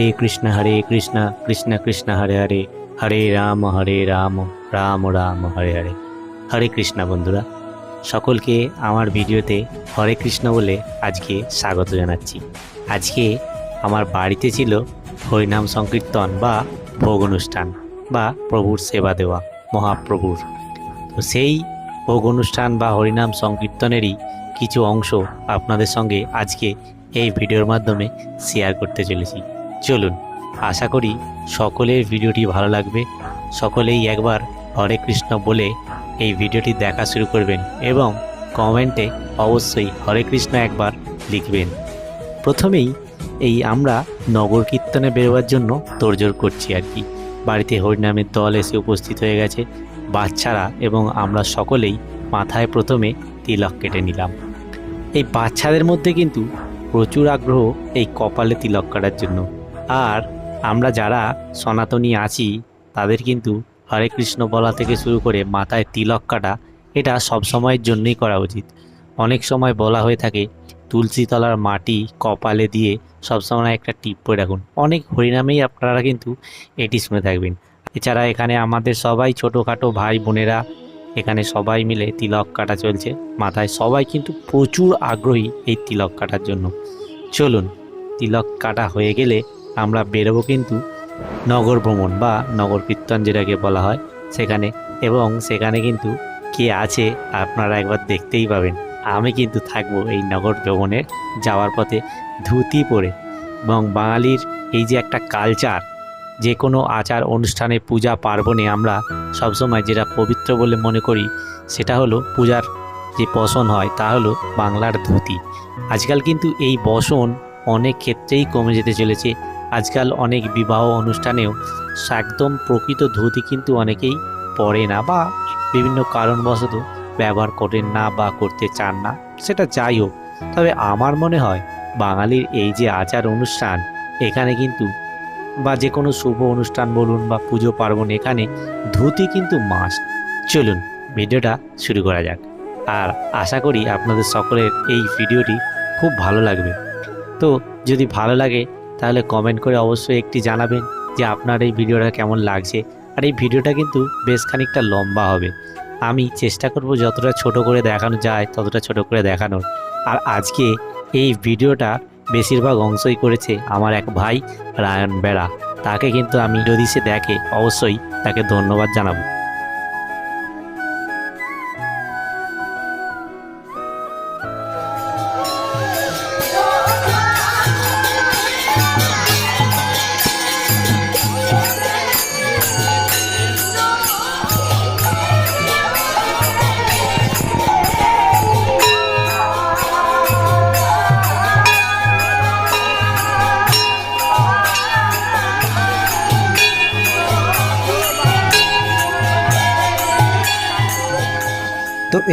হরে কৃষ্ণ হরে কৃষ্ণ কৃষ্ণ কৃষ্ণ, হরে হরে হরে রাম হরে রাম রাম রাম, হরে হরে। হরে কৃষ্ণ বন্ধুরা, সকলকে আমার ভিডিওতে হরে কৃষ্ণ বলে আজকে স্বাগত জানাচ্ছি। আজকে আমার বাড়িতে ছিল হরিনাম সংকীর্তন বা ভোগ অনুষ্ঠান বা প্রভুর সেবা দেওয়া, মহাপ্রভুর। তো সেই ভোগ অনুষ্ঠান বা হরিনাম সংকীর্তনেরই কিছু অংশ আপনাদের সঙ্গে আজকে এই ভিডিওর মাধ্যমে শেয়ার করতে চলেছি। চলুন, আশা করি সকলের ভিডিওটি ভালো লাগবে। সকলেই একবার হরে কৃষ্ণ বলে এই ভিডিওটি দেখা শুরু করবেন এবং কমেন্টে অবশ্যই হরে কৃষ্ণ একবার লিখবেন। প্রথমেই এই আমরা নগর কীর্তনে বেরোবার জন্য তোড়জোড় করছি আর কি। বাড়িতে হরিনামের দল এসে উপস্থিত হয়ে গেছে। বাচ্চারা এবং আমরা সকলেই মাথায় প্রথমে তিলক কেটে নিলাম। এই বাচ্চাদের মধ্যে কিন্তু প্রচুর আগ্রহ এই কপালে তিলক কাটার জন্য। আর আমরা যারা সনাতনী আছি, তাদের কিন্তু হরে কৃষ্ণ বলা থেকে শুরু করে মাথায় তিলক কাটা, এটা সব সময়ের জন্যই করা উচিত। অনেক সময় বলা হয়ে থাকে, তুলসী তলার মাটি কপালে দিয়ে সবসময় একটা টিপ করে রাখুন। অনেক হরিনামেই আপনারা কিন্তু এটি শুনে থাকবেন। এছাড়া এখানে আমাদের সবাই ছোটোখাটো ভাই বোনেরা, এখানে সবাই মিলে তিলক কাটা চলছে। মাথায় সবাই কিন্তু প্রচুর আগ্রহী এই তিলক কাটার জন্য। চলুন, তিলক কাটা হয়ে গেলে আমরা বেরোবো কিন্তু নগর ভ্রমণ বা নগর কীর্তন যেটাকে বলা হয় সেখানে। এবং সেখানে কিন্তু কে আছে আপনারা একবার দেখতেই পাবেন। আমি কিন্তু থাকব এই নগর ভ্রমণে যাওয়ার পথে ধুতি পরে। এবং বাঙালির এই যে একটা কালচার যে কোনো আচার অনুষ্ঠানে পূজা পার্বণে আমরা সবসময় যেটা পবিত্র বলে মনে করি সেটা হলো পূজার যে বসন হয় তা হলো বাংলার ধুতি। আজকাল কিন্তু এই বসন অনেক ক্ষেত্রেই কমে যেতে চলেছে। আজকাল অনেক বিবাহ অনুষ্ঠানেও একদম প্রকৃত ধুতি কিন্তু অনেকেই পরে না বা বিভিন্ন কারণবশত ব্যবহার করেন না বা করতে চান না, সেটা যাই হোক। তবে আমার মনে হয় বাঙালির এই যে আচার অনুষ্ঠান, এখানে কিন্তু বা যে কোনো শুভ অনুষ্ঠান বলুন বা পুজো পার্বণ, এখানে ধুতি কিন্তু মাস্ট চলুন, ভিডিওটা শুরু করা যাক। আর আশা করি আপনাদের সকলের এই ভিডিওটি খুব ভালো লাগবে। তো যদি ভালো লাগে তাহলে কমেন্ট করে অবশ্যই একটি জানাবেন যে আপনার এই ভিডিওটা কেমন লাগছে। আর এই ভিডিওটা কিন্তু বেশ খানিকটা লম্বা হবে। আমি চেষ্টা করব যতটা ছোট করে দেখানো যায়, ততটা ছোট করে দেখানোর। আর আজকে এই ভিডিওটা বেশিরভাগ অংশই করেছে আমার এক ভাই রায়ন বেড়া। তাকে কিন্তু আমি যদি সে দেখে, অবশ্যই তাকে ধন্যবাদ জানাব।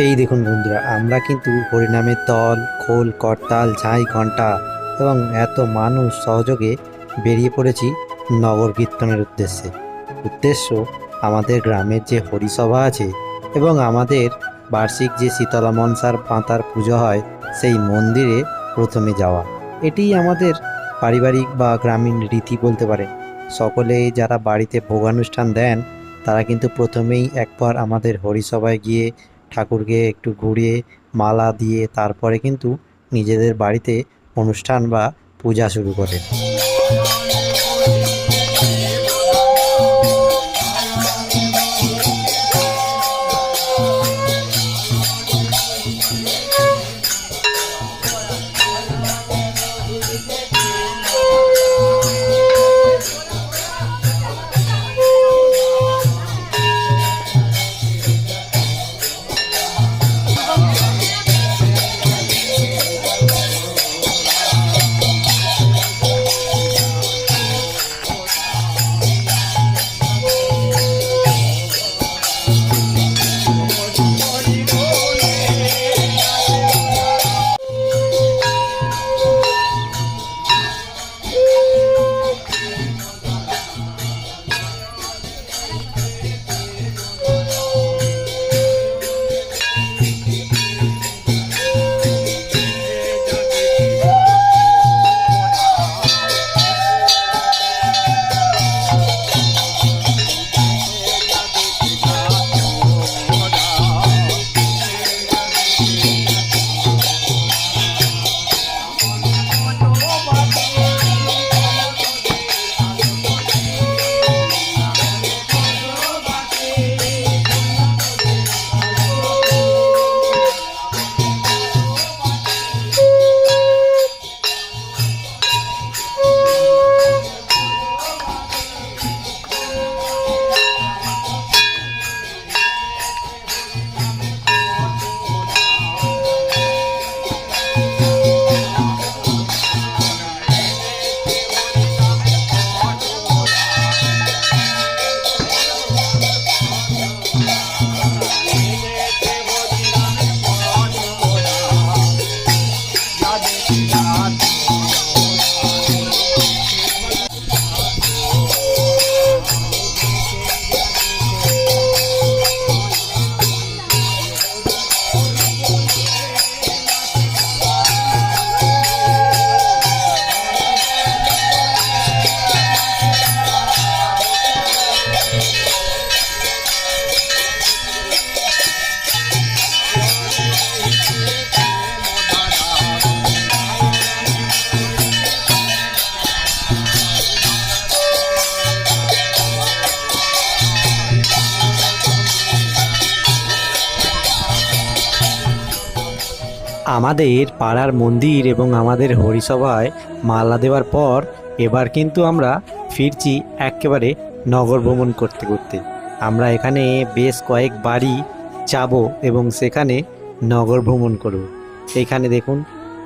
এই দেখুন বন্ধুরা, আমরা কিন্তু হরিনামের তল, খোল, করতাল, ঝাঁই ঘণ্টা এবং এত মানুষ সহযোগে বেরিয়ে পড়েছি নগর কীর্তনের উদ্দেশ্যে। উদ্দেশ্য আমাদের গ্রামের যে হরিসভা আছে এবং আমাদের বার্ষিক যে শীতলা মনসার পাতার পুজো হয়, সেই মন্দিরে প্রথমে যাওয়া। এটিই আমাদের পারিবারিক বা গ্রামীণ রীতি বলতে পারে সকলে যারা বাড়িতে ভোগানুষ্ঠান দেন, তারা কিন্তু প্রথমেই একবার আমাদের হরিসভায় গিয়ে ঠাকুরকে একটু ঘুরিয়ে মালা দিয়ে তারপরে কিন্তু নিজেদের বাড়িতে অনুষ্ঠান বা পূজা শুরু করে আমাদের পাড়ার মন্দির এবং আমাদের হরিসভায় মালা দেওয়ার পর এবার কিন্তু আমরা ফিরছি একেবারে নগর ভ্রমণ করতে করতে। আমরা এখানে বেশ কয়েক বাড়ি যাব এবং সেখানে নগর ভ্রমণ করব। এইখানে দেখুন,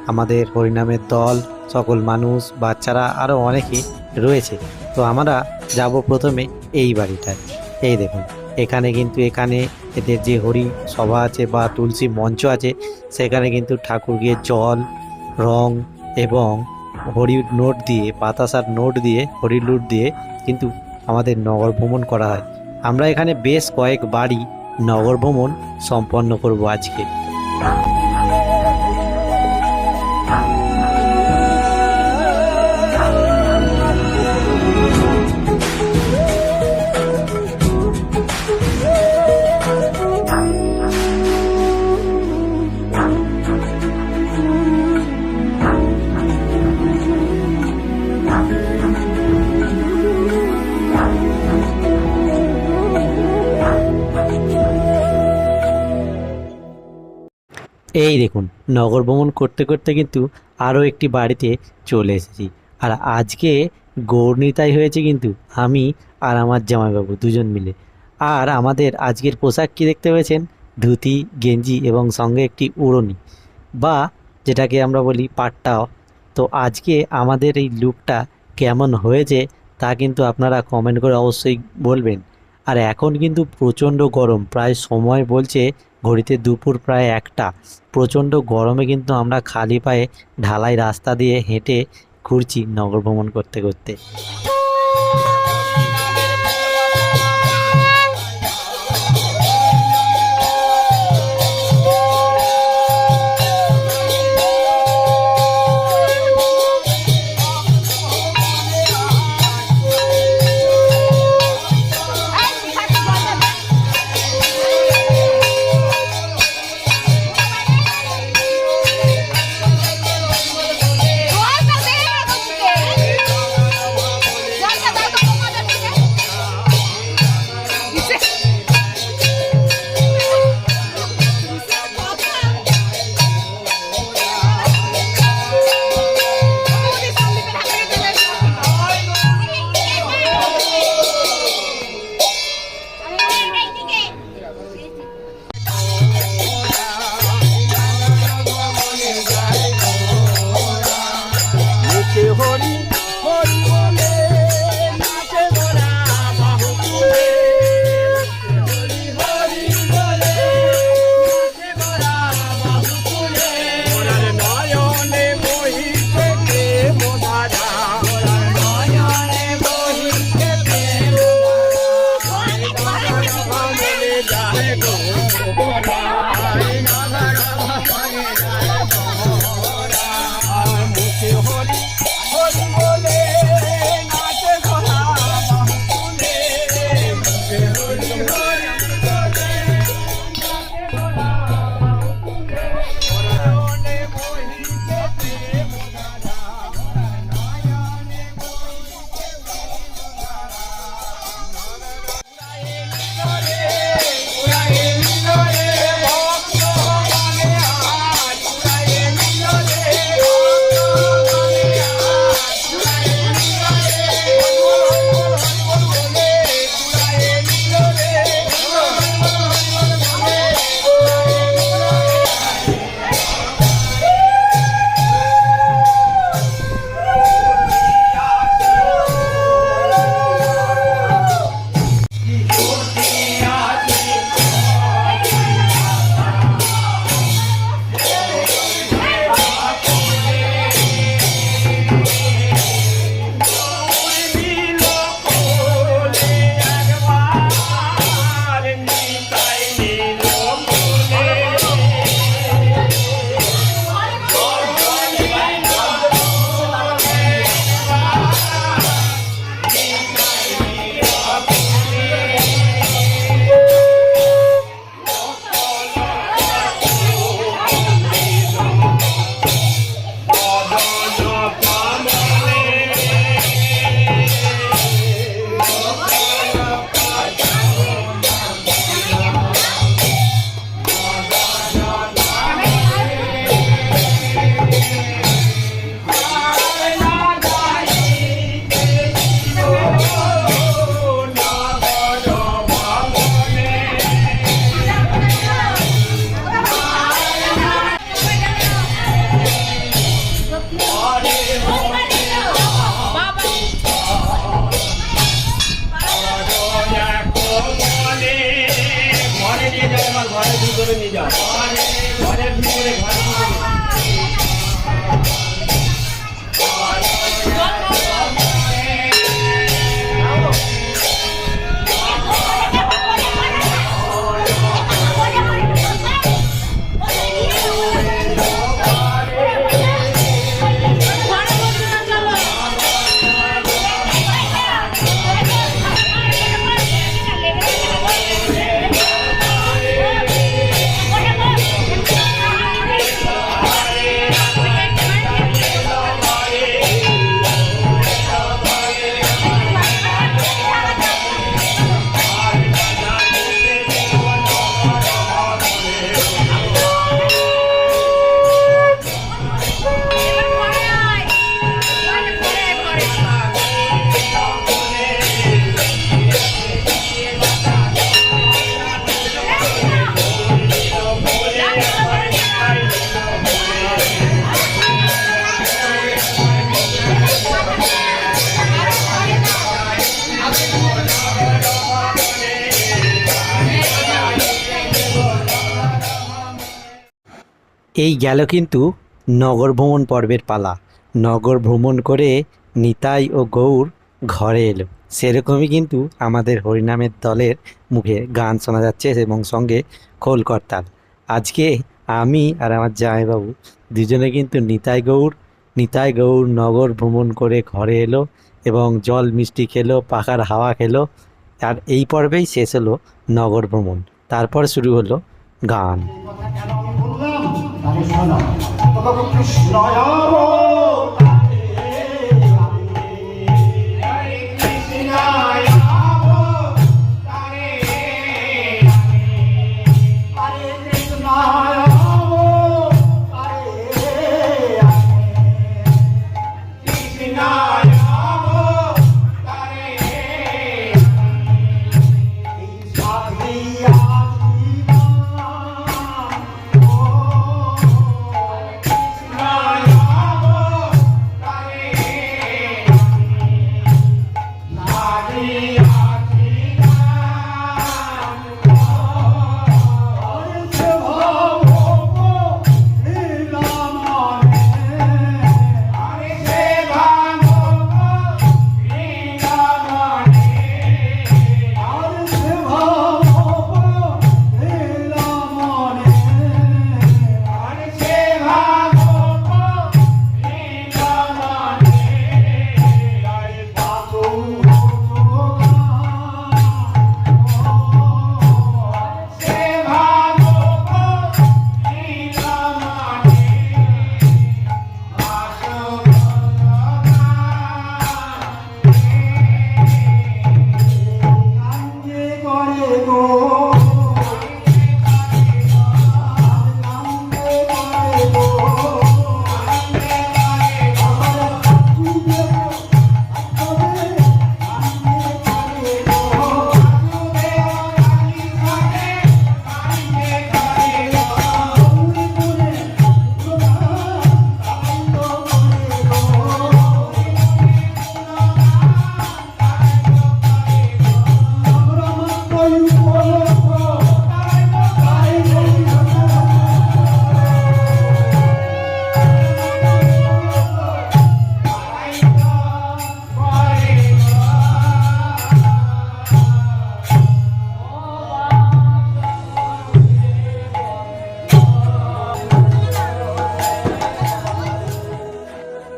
আমাদের হরিনামের দল, সকল মানুষ, বাচ্চারা আরও অনেকে রয়েছে। তো আমরা যাব প্রথমে এই বাড়িটায়। এই দেখুন। এখানে কিন্তু এখানে এদের যে হরি সভা আছে বা তুলসী মঞ্চ আছে, সেখানে কিন্তু ঠাকুর গিয়ে জল, রং এবং হরি নোট দিয়ে, বাতাসার নোট দিয়ে, হরি লুট দিয়ে কিন্তু আমাদের নগর ভ্রমণ করা হয়। আমরা এখানে বেশ কয়েক বাড়ি নগর ভ্রমণ সম্পন্ন করব আজকে। এই দেখুন, নগর ভ্রমণ করতে করতে কিন্তু আরও একটি বাড়িতে চলে এসেছি। আর আজকে গৌরনীতাই হয়েছে কিন্তু আমি আর আমার জামাইবাবু দুজন মিলে। আর আমাদের আজকের পোশাক কি দেখতে পেয়েছেন? ধুতি, গেঞ্জি এবং সঙ্গে একটি উড়নি বা যেটাকে আমরা বলি পাট্টাও। তো আজকে আমাদের এই লুকটা কেমন হয়েছে তা কিন্তু আপনারা কমেন্ট করে অবশ্যই বলবেন। আর এখন কিন্তু প্রচণ্ড গরম। প্রায় সময় বলছে ঘড়িতে দুপুর প্রায় একটা। প্রচণ্ড গরমে কিন্তু আমরা খালি পায়ে ঢালাই রাস্তা দিয়ে হেঁটে ঘুরছি নগর ভ্রমণ করতে করতে। গেল কিন্তু নগর ভ্রমণ পর্বের পালা। নগর ভ্রমণ করে নিতাই ও গৌর ঘরে এলো। সেরকমই কিন্তু আমাদের হরিনামের দলের মুখে গান শোনা যাচ্ছে এবং সঙ্গে খোল করতাল আজকে আমি আর আমার জামাইবাবু দুজনে কিন্তু নিতাই গৌর নিতাই গৌর নগর ভ্রমণ করে ঘরে এলো এবং জল মিষ্টি খেলো, পাখার হাওয়া খেলো আর এই পর্বেই শেষ হলো নগর ভ্রমণ। তারপর শুরু হলো গান। আমি শোনো তবে go.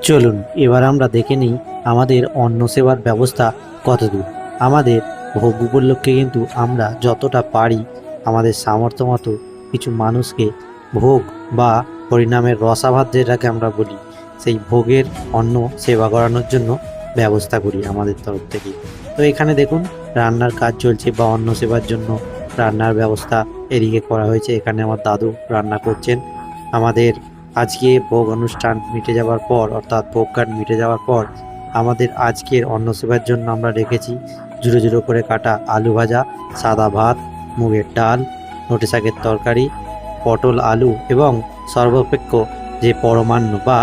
চলুন, এবার আমরা দেখে নিই আমাদের অন্ন সেবার ব্যবস্থা কতদূর। আমাদের ভোগ উপলক্ষে কিন্তু আমরা যতটা পারি আমাদের সামর্থ্য মতো কিছু মানুষকে ভোগ বা হরিনামের রসাভাত যেটাকে আমরা বলি, সেই ভোগের অন্ন সেবা করানোর জন্য ব্যবস্থা করি আমাদের তরফ থেকে। তো এখানে দেখুন, রান্নার কাজ চলছে বা অন্ন সেবার জন্য রান্নার ব্যবস্থা এদিকে করা হয়েছে। এখানে আমার দাদু রান্না করছেন। আমাদের আজকে ভোগ অনুষ্ঠান মিটে যাওয়ার পর, অর্থাৎ ভোগ গান মিটে যাওয়ার পর, আমাদের আজকের অন্ন সেবার জন্য আমরা রেখেছি জুড়ো জুড়ো করে কাটা আলু ভাজা, সাদা ভাত, মুগের ডাল, নোটে শাকের তরকারি, পটল আলু এবং সর্বাপেক্ষ যে পরমান্ন বা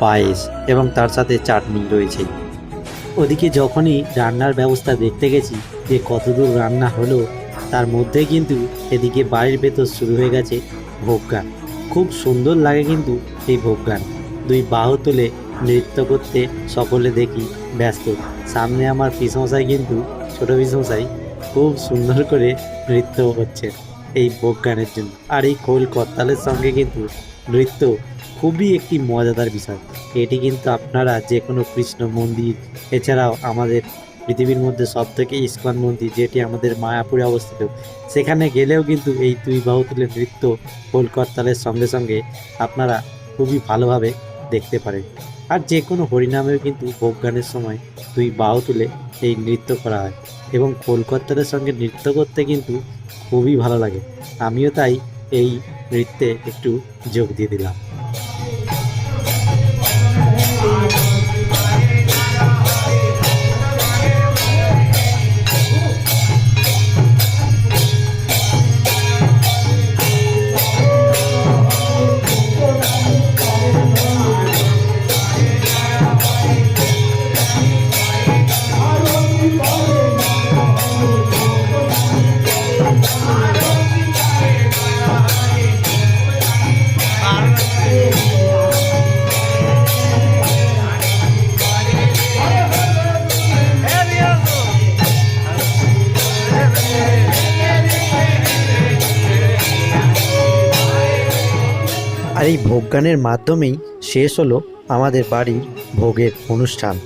পায়েস এবং তার সাথে চাটনি রয়েছে। ওদিকে যখনই রান্নার ব্যবস্থা দেখতে গেছি যে কতদূর রান্না হলো, তার মধ্যে কিন্তু এদিকে বাড়ির ভেতর শুরু হয়ে গেছে ভোগ গান খুব সুন্দর লাগে কিন্তু এই ভোগ গান দুই বাহু তুলে নৃত্য করতে সকলে দেখি ব্যস্ত। সামনে আমার পিসমশাই কিন্তু, ছোটো পিসমশাই, খুব সুন্দর করে নৃত্য হচ্ছে এই ভোগ গানের জন্য। আর এই খোল করতালের সঙ্গে কিন্তু নৃত্য খুবই একটি মজাদার বিষয়। এটি কিন্তু আপনারা যে কোনো কৃষ্ণ মন্দির, এছাড়াও আমাদের পৃথিবীর মধ্যে সব থেকে ইস্কন মন্দির যেটি আমাদের মায়াপুরে অবস্থিত। সেখানে গেলেও কিন্তু এই দুই বাহু তুলে নৃত্য খোল করতালের সঙ্গে সঙ্গে আপনারা খুবই ভালোভাবে দেখতে পারেন। আর যে কোনো হরিনামেও কিন্তু ভোগ গানের সময় দুই বাহু তুলে এই নৃত্য করা হয় এবং খোল করতালের সঙ্গে নৃত্য করতে কিন্তু খুবই ভালো লাগে। আমিও তাই এই নৃত্যে একটু যোগ দিয়ে দিলাম। এই ভোগগানের মাধ্যমেই শেষ হলো আমাদের বাড়ির ভোগের অনুষ্ঠান।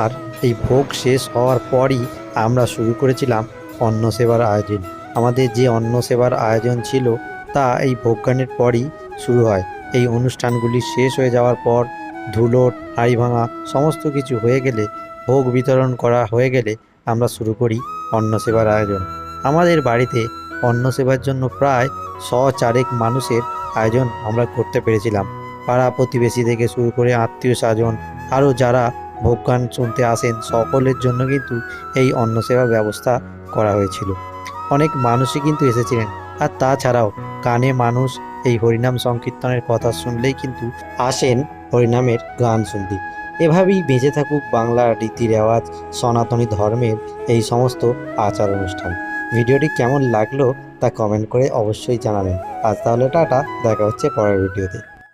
আর এই ভোগ শেষ হওয়ার পরই আমরা শুরু করেছিলাম অন্ন সেবার আয়োজন। আমাদের যে অন্ন সেবার আয়োজন ছিল, তা এই ভোগগানের পরই শুরু হয়। এই অনুষ্ঠানগুলি শেষ হয়ে যাওয়ার পর ধুলোট হাঁড়ি ভাঙা সমস্ত কিছু হয়ে গেলে, ভোগ বিতরণ করা হয়ে গেলে আমরা শুরু করি অন্ন সেবার আয়োজন। আমাদের বাড়িতে অন্ন সেবার জন্য প্রায় শ চারেক মানুষের আয়োজন আমরা করতে পেরেছিলাম। পাড়া প্রতিবেশী থেকে শুরু করে আত্মীয় স্বজন, আরও যারা ভোগ গান শুনতে আসেন, সকলের জন্য কিন্তু এই অন্ন সেবার ব্যবস্থা করা হয়েছিল। অনেক মানুষই কিন্তু এসেছিলেন। আর তাছাড়াও কানে মানুষ এই হরিনাম সংকীর্তনের কথা শুনলেই কিন্তু আসেন হরিনামের গান শুনতে। এভাবেই বেঁচে থাকুক বাংলার রীতি রেওয়াজ সনাতনী ধর্মের এই সমস্ত আচার অনুষ্ঠান। ভিডিওটি কেমন লাগল তা কমেন্ট করে অবশ্যই জানাবেন। আজ তাহলে টাটা দেখা হচ্ছে পরের ভিডিওতে।